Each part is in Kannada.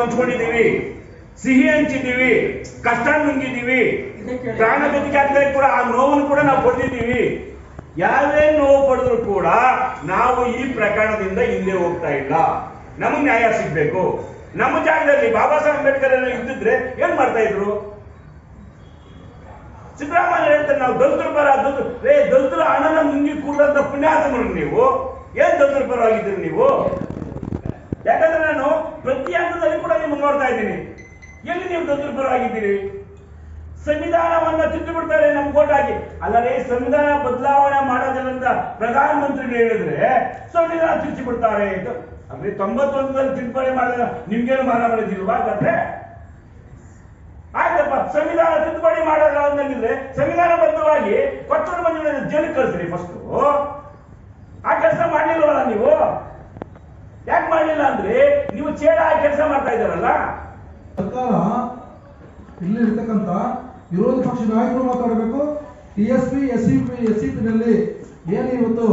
ಹಂಚ್ಕೊಂಡಿದೀವಿ ಸಿಹಿ ಹಂಚಿದೀವಿ ಕಷ್ಟ ನುಂಗಿದೀವಿ ಪ್ರಾಣ ಆಗ್ತಾರೆ ಕೂಡ ಆ ನೋವನ್ನು ಕೂಡ ನಾವು ಪಡೆದಿದ್ದೀವಿ. ಯಾವೇ ನೋವು ಪಡೆದ್ರು ಕೂಡ ನಾವು ಈ ಪ್ರಕರಣದಿಂದ ಹಿಂದೆ ಹೋಗ್ತಾ ಇಲ್ಲ. ನಮಗೆ ನ್ಯಾಯ ಸಿಗ್ಬೇಕು. ನಮ್ಮ ಜಾಗದಲ್ಲಿ ಬಾಬಾ ಸಾಹೇಬ್ ಅಂಬೇಡ್ಕರ್ ಎಲ್ಲ ಇದ್ದಿದ್ರೆ ಏನ್ ಮಾಡ್ತಾ ಇದ್ರು? ಸಿದ್ದರಾಮಯ್ಯ ಹೇಳ್ತಾರೆ, ನಾವು ದಲಿತರ ಪರ ದಲಿತರು. ಹಣನ ಮುಂಗಿ ಕೂಡಂತ ಪುಣ್ಯಾತ್ಮರು ನೀವು. ಏನ್ ದಲಿತರ ಪರವಾಗಿದ್ದೀರಿ ನೀವು? ಯಾಕಂದ್ರೆ ನಾನು ಪ್ರತಿ ಹಂತದಲ್ಲಿ ಕೂಡ ನಿಮ್ಮನ್ನು ನೋಡ್ತಾ ಇದ್ದೀನಿ. ಎಲ್ಲಿ ನೀವು ದಲಿತರ ಪರವಾಗಿದ್ದೀರಿ ಸಂವಿಧಾನವನ್ನ ತಿದ್ದು ಬಿಡ್ತಾರೆ ನಮ್ ಕೋಟಾಗಿ ಅಲ್ಲದೆ ಸಂವಿಧಾನ ಬದಲಾವಣೆ ಮಾಡೋದಿಲ್ಲ ಅಂತ ಪ್ರಧಾನಮಂತ್ರಿ ಹೇಳಿದ್ರೆ ಸಂವಿಧಾನ ತಿದ್ದಿ ಬಿಡ್ತಾರೆ ಅಂತ. ಅಂದ್ರೆ ತೊಂಬತ್ತೊಂದರಲ್ಲಿ ತಿದ್ದುಪಡಿ ಮಾಡಿದ್ರೆ ನಿಮ್ಗೇನು ಮಾನ ಮಾಡಿದಿಲ್ವಾ ಹಾಗಾದ್ರೆ? ಆಯ್ತಪ್ಪ, ಸಂವಿಧಾನ ತಿದ್ದುಪಡಿ ಮಾಡೋದ್ರ ಅಂದಂಗಿದ್ರೆ ಸಂವಿಧಾನ ಬದ್ಧವಾಗಿ ಕೊಟ್ಟರು ಮಂದಿ ಜೈಲಿಗೆ ಕಳಿಸ್ರಿ ಫಸ್ಟ್ ಆ ಕೆಲಸ ಮಾಡಲಿಲ್ವಲ್ಲ ನೀವು? ಯಾಕೆ ಅಂದ್ರೆ ನೀವು ಚೇಡ ಕೆಲಸ ಮಾಡ್ತಾ ಇದ್ದಾರಲ್ಲ? ಸರ್ಕಾರ ಇಲ್ಲಿ ಇರತಕ್ಕಂತ ವಿರೋಧ ಪಕ್ಷ ನಾಯಕರು ಮಾತಾಡಬೇಕು. T S P S C P S C ಪಿನಲ್ಲಿ ಏನು ಇವತ್ತು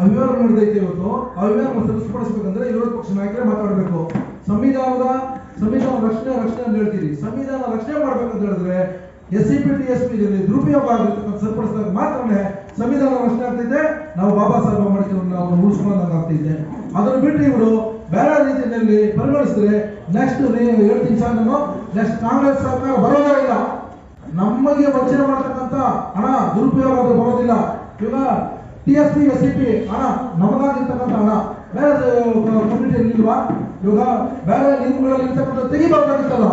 ಅವ್ಯವಹಾರ ನಡೆದೈತೆ ಇವತ್ತು ಅವ್ಯವಹಾರ ಸರಿಪಡಿಸಬೇಕಂದ್ರೆ ವಿರೋಧ ಪಕ್ಷ ನಾಯಕರೇ ಮಾತಾಡಬೇಕು. ಸಂವಿಧಾನದ ಸಂವಿಧಾನ ರಕ್ಷಣೆ ರಕ್ಷಣೆ ಅಂತ ಹೇಳ್ತೀರಿ. ಸಂವಿಧಾನ ರಕ್ಷಣೆ ಮಾಡ್ಬೇಕಂತ ಹೇಳಿದ್ರೆ S C P T S P ದುರುಪಯೋಗ ಆಗಿರ್ತಕ್ಕಂಥ ಸರಿಪಡಿಸಿದಾಗ ಮಾತ್ರನೇ ಸಂವಿಧಾನ ರಕ್ಷಣೆ ಆಗ್ತಿದೆ ನಾವು ಬಾಬಾ ಸಾಹೇಬ್ ಅಂಬೇಡ್ಕರ್ ನಾವು ಉಳಿಸ್ಕೊಳ್ಳೋದಾಗ ಆಗ್ತಿದೆ ಅದನ್ನು ಬಿಟ್ಟು ಇವರು ಬೇರೆ ರೀತಿಯಲ್ಲಿ ಪರಿಗಣಿಸಿದ್ರೆ ನೆಕ್ಸ್ಟ್ ಹೇಳ್ತೀನಿ ಸರ್ ನಾನು. ನೆಕ್ಸ್ಟ್ ಕಾಂಗ್ರೆಸ್ ಸರ್ಕಾರ ಬರೋದೇ ಇಲ್ಲ. ನಮಗೆ ವಂಚನೆ ಮಾಡತಕ್ಕಂತ ಹಣ ದುರುಪಯೋಗ ಅದು ಬರೋದಿಲ್ಲ. ಇವಾಗ T S P S C P ಹಣ ನಮ್ಮದಾಗಿರ್ತಕ್ಕಂಥ ಹಣ. ಬೇರೆ ಕಮ್ಯುನಿಟಿಯಲ್ಲಿ ಇಲ್ವಾ? ಇವಾಗ ಬೇರೆ ಲಿಂಕ್ಗಳಲ್ಲಿ ಇರ್ತಕ್ಕಂಥ ತೆಗಿಬಾರ್ದಾಗಿತ್ತಲ್ಲ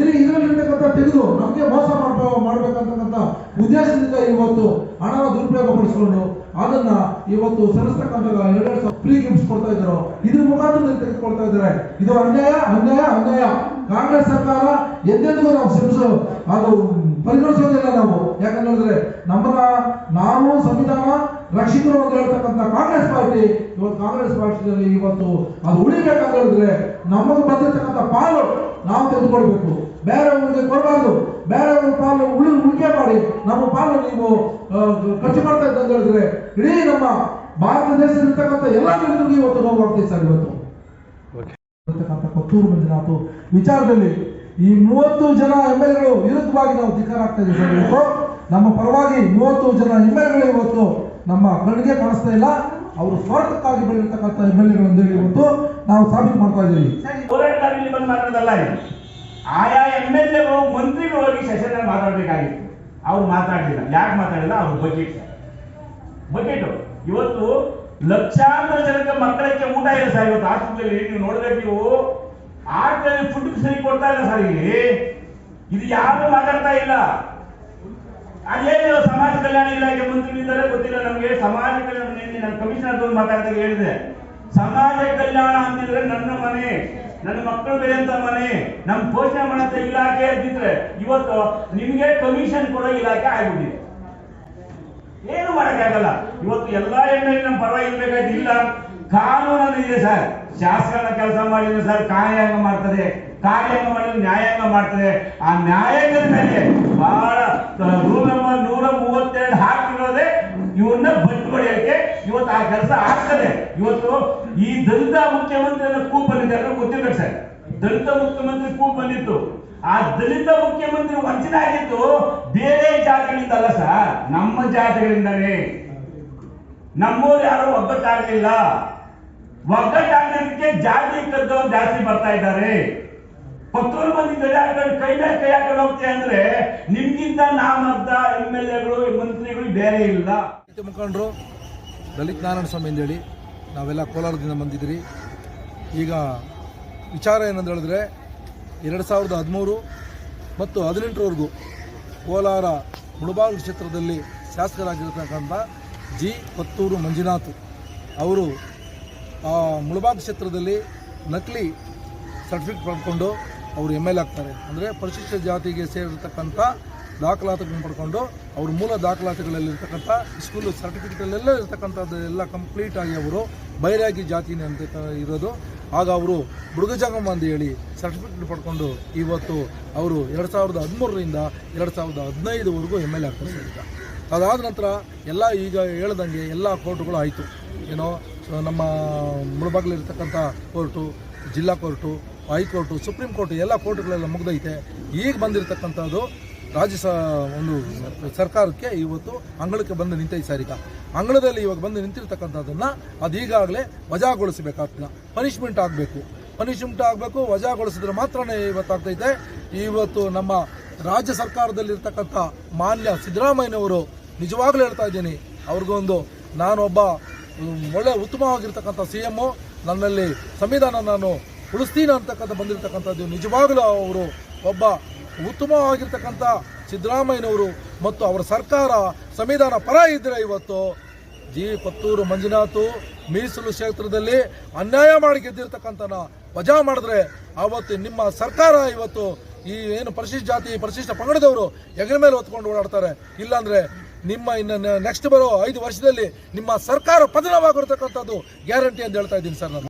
ಇಲ್ಲಿ ಇದರಲ್ಲಿ ಇರ್ತಕ್ಕಂಥ ತೆಗೆದು ನಮಗೆ ಮೋಸ ಮಾಡ್ಬೋ, ಮಾಡ್ಬೇಕಂತಕ್ಕಂಥ ಉದ್ದೇಶದಿಂದ ಇವತ್ತು ಹಣನ ದುರುಪಯೋಗ ಪಡಿಸ್ಕೊಂಡು ಅದನ್ನ ಇವತ್ತು ಸಲ್ಲಿಸ್ತಕ್ಕಂಥ ಎರಡೆರಡು ಸಾವಿರ ಫ್ರೀ ಗಿಫ್ಟ್ಸ್ ಕೊಡ್ತಾ ಇದ್ರು. ಇದ್ರ ಮುಖಾಂತರ ತೆಗೆದುಕೊಳ್ತಾ ಇದ್ದಾರೆ ಇದು ಅನ್ಯಾಯ ಅನ್ಯಾಯ ಅನ್ಯಾಯ. ಕಾಂಗ್ರೆಸ್ ಸರ್ಕಾರ ಎಂದೆಂದಿಗೂ ನಾವು ಶ್ರಮಿಸೋ ಅದು ಪರಿಗಣಿಸೋದಿಲ್ಲ ನಾವು. ಯಾಕಂತ ಹೇಳಿದ್ರೆ, ನಮ್ಮನ್ನ ನಾವು ಸಂವಿಧಾನ ರಕ್ಷಿತರು ಅಂತ ಹೇಳ್ತಕ್ಕಂಥ ಕಾಂಗ್ರೆಸ್ ಪಾರ್ಟಿ, ಇವತ್ತು ಕಾಂಗ್ರೆಸ್ ಪಾರ್ಟಿಯಲ್ಲಿ ಇವತ್ತು ಅದು ಉಳಿಬೇಕಂತ ಹೇಳಿದ್ರೆ, ನಮಗೆ ಬಂದಿರತಕ್ಕಂಥ ಪಾಲು ನಾವು ತೆಗೆದುಕೊಳ್ಬೇಕು. ಬೇರೆಯವ್ರಿಗೆ ಕೊಡಬಾರ್ದು. ಬೇರೆಯವ್ರ ಪಾಲು ಉಳಿ, ಉಳಿಕೆ ಮಾಡಿ. ನಮ್ಮ ಪಾಲು ನೀವು ಖರ್ಚು ಮಾಡ್ತಾ ಇದ್ದಂತ ಹೇಳಿದ್ರೆ ಇಡೀ ನಮ್ಮ ಭಾರತ ದೇಶದಲ್ಲಿರ್ತಕ್ಕಂಥ ಎಲ್ಲ ಜನರಿಗೂ ಇವತ್ತು ನೋವಾಗ್ತದೆ ಸರ್ ಇವತ್ತು. ಕೊತ್ತೂರು ಮಂಜುನಾಥ್ ವಿಚಾರದಲ್ಲಿ ಈ ಮೂವತ್ತು ಜನ ಎಂ ಎಲ್ ಎಗಳು ವಿರುದ್ಧವಾಗಿ ನಾವು ಧಿಕಾರ ಆಗ್ತಾ ಇದ್ದೀವಿ ಸರ್ ಇವತ್ತು. ನಮ್ಮ ಪರವಾಗಿ ಮೂವತ್ತು ಜನ ಎಂ ಎಲ್ ಎಗಳು ಇವತ್ತು ನಮ್ಮ ಕಣ್ಣಿಗೆ ಕಾಣಿಸ್ತಾ ಇಲ್ಲ. ಅವರು ಸ್ವಾರ್ಥಕ್ಕಾಗಿ ಬೆಳೆದಿರ್ತಕ್ಕಂಥ ಎಂ ಎಲ್ ಎಗಳು ಅಂತೇಳಿ ಇವತ್ತು ನಾವು ಸಾಬೀತು ಮಾಡ್ತಾ ಇದ್ದೀವಿ. ಹೋರಾಟ ಇಲ್ಲಿ ಬಂದು ಮಾತಾಡೋದಲ್ಲ ಆಯಾ ಎಂ ಎಲ್ ಎಗಳು ಮಂತ್ರಿಗಳು ಹೋಗಿ ಸೆಷನ್ ಮಾತಾಡ್ಬೇಕಾಗಿತ್ತು. ಅವ್ರು ಮಾತಾಡಲಿಲ್ಲ. ಯಾಕೆ ಮಾತಾಡಿಲ್ಲ? ಅವ್ರ ಬಜೆಟ್ ಬಜೆಟ್ ಇವತ್ತು ಲಕ್ಷಾಂತರ ಜನಕ್ಕೆ ಮಕ್ಕಳಿಗೆ ಊಟ ಇಲ್ಲ ಸರ್. ಇವತ್ತು ಆಸ್ಪತ್ರೆಯಲ್ಲಿ ನೀವು ನೋಡ್ಬೇಕು ನೀವು. ಆಟದಲ್ಲಿ ಫುಡ್ ಸರಿ ಕೊಡ್ತಾ ಇಲ್ಲ ಸರ್ ಇಲ್ಲಿ. ಇದು ಯಾರು ಮಾತಾಡ್ತಾ ಇಲ್ಲ. ಅದೇನು ಸಮಾಜ ಕಲ್ಯಾಣ ಇಲಾಖೆ ಮಂತ್ರಿಗಳಿದ್ದಾರೆ ಗೊತ್ತಿಲ್ಲ ನಮಗೆ. ಸಮಾಜ ಕಲ್ಯಾಣ ನನ್ನ ಕಮಿಷನರ್ ಮಾತಾಡ್ತಾ ಹೇಳಿದೆ. ಸಮಾಜ ಕಲ್ಯಾಣ ಅಂತಿದ್ರೆ ನನ್ನ ಮನೆ. ನನ್ನ ಮಕ್ಕಳು ಬೆಳೆಯಂತ ಮನೆ, ನಮ್ ಪೋಷಣೆ ಮಾಡಂತ ಇಲಾಖೆ ಅಂತಿದ್ರೆ ಇವತ್ತು ನಿಮ್ಗೆ ಕಮಿಷನ್ ಕೊಡೋ ಇಲಾಖೆ ಆಗ್ಬಿಟ್ಟಿದೆ. ಏನು ಮಾಡಕ್ಕಾಗಲ್ಲ. ಇವತ್ತು ಎಲ್ಲಾ ಎಣ್ಣೆ ನಮ್ಮ ಪರವಾಗಿ ಇರ್ಬೇಕಾಯ್ತು. ಇಲ್ಲ ಕಾನೂನಲ್ಲಿ ಇದೆ ಸರ್. ಶಾಸಕರ ಕೆಲಸ ಮಾಡಿದ್ರೆ ಸರ್ ಕಾರ್ಯಾಂಗ ಮಾಡ್ತದೆ. ಕಾರ್ಯಾಂಗ ಮಾಡಿದ್ರೆ ನ್ಯಾಯಾಂಗ ಮಾಡ್ತದೆ. ಆ ನ್ಯಾಯಾಂಗದ ಮೇಲೆ ಬಹಳ ನೂರ ಮೂವತ್ತೆರಡು ಹಾಕಿರೋದೇ ಇವನ್ನ ಬಟ್ಟು ಹೊಡೆಯಕ್ಕೆ ಇವತ್ತು ಆ ಕೆಲಸ ಆಗ್ತದೆ. ಇವತ್ತು ಈ ದಲಿತ ಮುಖ್ಯಮಂತ್ರಿ ಬಂದಿದೆ. ಬಂದಿದ್ದಾರೆ ಗೊತ್ತಿಲ್ಲ ಸರ್. ದಲಿತ ಮುಖ್ಯಮಂತ್ರಿ ಕೂ ಬಂದಿತ್ತು. ಆ ದಲಿತ ಮುಖ್ಯಮಂತ್ರಿ ವಂಚನೆ ಆಗಿತ್ತು ಬೇರೆ ಜಾತಿಗಳಿಂದ ಅಲ್ಲ ಸರ್. ನಮ್ಮ ಜಾತಿಗಳಿಂದನೇ. ನಮ್ಮೂರು ಯಾರು ಒಗ್ಗಟ್ಟಾಗಲಿಲ್ಲ. ಒಗ್ಗಟ್ಟಾಗಲಿಕ್ಕೆ ಜಾತಿ ಕದ್ದವ್ರು ಜಾಸ್ತಿ ಬರ್ತಾ ಇದ್ದಾರೆ. ಪತ್ತೂರು ಮಂದಿ ಗಡಿ ಹಾಕೊಂಡು ಕೈ ಮೇಲೆ ಕೈ ಹಾಕೊಂಡು ಹೋಗ್ತೀವಿ ಅಂದ್ರೆ ನಿಮ್ಗಿಂತ ನಾಮರ್ಧ ಎಂ ಎಲ್ ಎಗಳು ಮಂತ್ರಿಗಳು ಬೇರೆ ಇಲ್ಲ. ರೈತ ಮುಖಂಡರು, ದಲಿತ್ ನಾರಾಯಣ ಸ್ವಾಮಿ ಅಂತೇಳಿ ನಾವೆಲ್ಲ ಕೋಲಾರದಿಂದ ಬಂದಿದ್ದೀರಿ. ಈಗ ವಿಚಾರ ಏನಂತ ಹೇಳಿದ್ರೆ, ಎರಡು ಸಾವಿರದ ಹದಿಮೂರು ಮತ್ತು ಹದಿನೆಂಟರವರೆಗೂ ಕೋಲಾರ ಮುಳಬಾಗಿಲು ಕ್ಷೇತ್ರದಲ್ಲಿ ಶಾಸಕರಾಗಿರ್ತಕ್ಕಂಥ ಜಿ ಪತ್ತೂರು ಮಂಜುನಾಥ್ ಅವರು ಆ ಮುಳಬಾಗ್ ಕ್ಷೇತ್ರದಲ್ಲಿ ನಕಲಿ ಸರ್ಟಿಫಿಕೇಟ್ ಪಡ್ಕೊಂಡು ಅವರು ಎಂ ಎಲ್ ಆಗ್ತಾರೆ. ಅಂದರೆ ಪರಿಶಿಷ್ಟ ಜಾತಿಗೆ ಸೇರಿರ್ತಕ್ಕಂಥ ದಾಖಲಾತಿಗಳನ್ನು ಪಡ್ಕೊಂಡು ಅವ್ರ ಮೂಲ ದಾಖಲಾತಿಗಳಲ್ಲಿರ್ತಕ್ಕಂಥ ಸ್ಕೂಲ್ ಸರ್ಟಿಫಿಕೇಟಲ್ಲೆಲ್ಲ ಇರ್ತಕ್ಕಂಥದ್ದು ಎಲ್ಲ ಕಂಪ್ಲೀಟ್ ಆಗಿ ಅವರು ಬೈರಾಗಿ ಜಾತಿನೇ ಅಂತ ಇರೋದು. ಆಗ ಅವರು ಬುಡುಗಜಂಗಮ್ಮ ಅಂತ ಹೇಳಿ ಸರ್ಟಿಫಿಕೇಟ್ ಪಡ್ಕೊಂಡು ಇವತ್ತು ಅವರು ಎರಡು ಸಾವಿರದ ಹದಿಮೂರರಿಂದ ಎರಡು ಸಾವಿರದ ಹದಿನೈದುವರೆಗೂ ಎಂ ಎಲ್ ಎ ಅದಾದ ನಂತರ ಎಲ್ಲ ಈಗ ಹೇಳ್ದಂಗೆ ಎಲ್ಲ ಕೋರ್ಟುಗಳು ಆಯಿತು. ಏನೋ ನಮ್ಮ ಮುಳಬಾಗ್ಲಿರ್ತಕ್ಕಂಥ ಕೋರ್ಟು, ಜಿಲ್ಲಾ court, high court, supreme court ಎಲ್ಲ ಕೋರ್ಟ್ಗಳೆಲ್ಲ ಮುಗ್ದೈತೆ. ಈಗ ಬಂದಿರತಕ್ಕಂಥದ್ದು ರಾಜ್ಯ ಸ ಒಂದು ಸರ್ಕಾರಕ್ಕೆ ಇವತ್ತು ಅಂಗಳಕ್ಕೆ ಬಂದು ನಿಂತೈತೆ ಈಗ ಅಂಗಳದಲ್ಲಿ ಇವಾಗ ಬಂದು ನಿಂತಿರ್ತಕ್ಕಂಥದ್ದನ್ನು ಅದು ಈಗಾಗಲೇ ವಜಾಗೊಳಿಸಬೇಕಾಗ್ತದೆ. ಪನಿಷ್ಮೆಂಟ್ ಆಗಬೇಕು. ಪನಿಷ್ಮೆಂಟ್ ಆಗಬೇಕು, ವಜಾಗೊಳಿಸಿದ್ರೆ ಮಾತ್ರನೇ ಇವತ್ತಾಗ್ತೈತೆ. ಇವತ್ತು ನಮ್ಮ ರಾಜ್ಯ ಸರ್ಕಾರದಲ್ಲಿರ್ತಕ್ಕಂಥ ಮಾನ್ಯ ಸಿದ್ದರಾಮಯ್ಯನವರು ನಿಜವಾಗ್ಲೂ ಹೇಳ್ತಾ ಇದ್ದೀನಿ, ಅವ್ರಿಗೊಂದು ನಾನೊಬ್ಬ ಒಳ್ಳೆ ಉತ್ತಮವಾಗಿರ್ತಕ್ಕಂಥ ಸಿ ಎಮ್ಮು ನನ್ನಲ್ಲಿ ಸಂವಿಧಾನ ನಾನು ಉಳಿಸ್ತೀನಿ ಅಂತಕ್ಕಂಥ ಬಂದಿರತಕ್ಕಂಥದ್ದು ನಿಜವಾಗಲೂ ಅವರು ಒಬ್ಬ ಉತ್ತಮವಾಗಿರ್ತಕ್ಕಂಥ ಸಿದ್ದರಾಮಯ್ಯನವರು ಮತ್ತು ಅವರ ಸರ್ಕಾರ ಸಂವಿಧಾನ ಪರ ಇದ್ದರೆ ಇವತ್ತು ಜಿ ಪತ್ತೂರು ಮಂಜುನಾಥ್ ಮೀಸಲು ಕ್ಷೇತ್ರದಲ್ಲಿ ಅನ್ಯಾಯ ಮಾಡಿ ಗೆದ್ದಿರ್ತಕ್ಕಂಥನ ವಜಾ ಮಾಡಿದ್ರೆ ಆವತ್ತು ನಿಮ್ಮ ಸರ್ಕಾರ ಇವತ್ತು ಈ ಏನು ಪರಿಶಿಷ್ಟ ಜಾತಿ, ಪರಿಶಿಷ್ಟ ಪಂಗಡದವರು ಹೆಗಲ ಮೇಲೆ ಹೊತ್ಕೊಂಡು ಓಡಾಡ್ತಾರೆ. ಇಲ್ಲಾಂದ್ರೆ ನಿಮ್ಮ ಇನ್ನು ನೆಕ್ಸ್ಟ್ ಬರೋ ಐದು ವರ್ಷದಲ್ಲಿ ನಿಮ್ಮ ಸರ್ಕಾರ ಪತನವಾಗಿರ್ತಕ್ಕಂಥದ್ದು ಗ್ಯಾರಂಟಿ ಅಂತ ಹೇಳ್ತಾ ಇದ್ದೀನಿ ಸರ್ ನಾನು.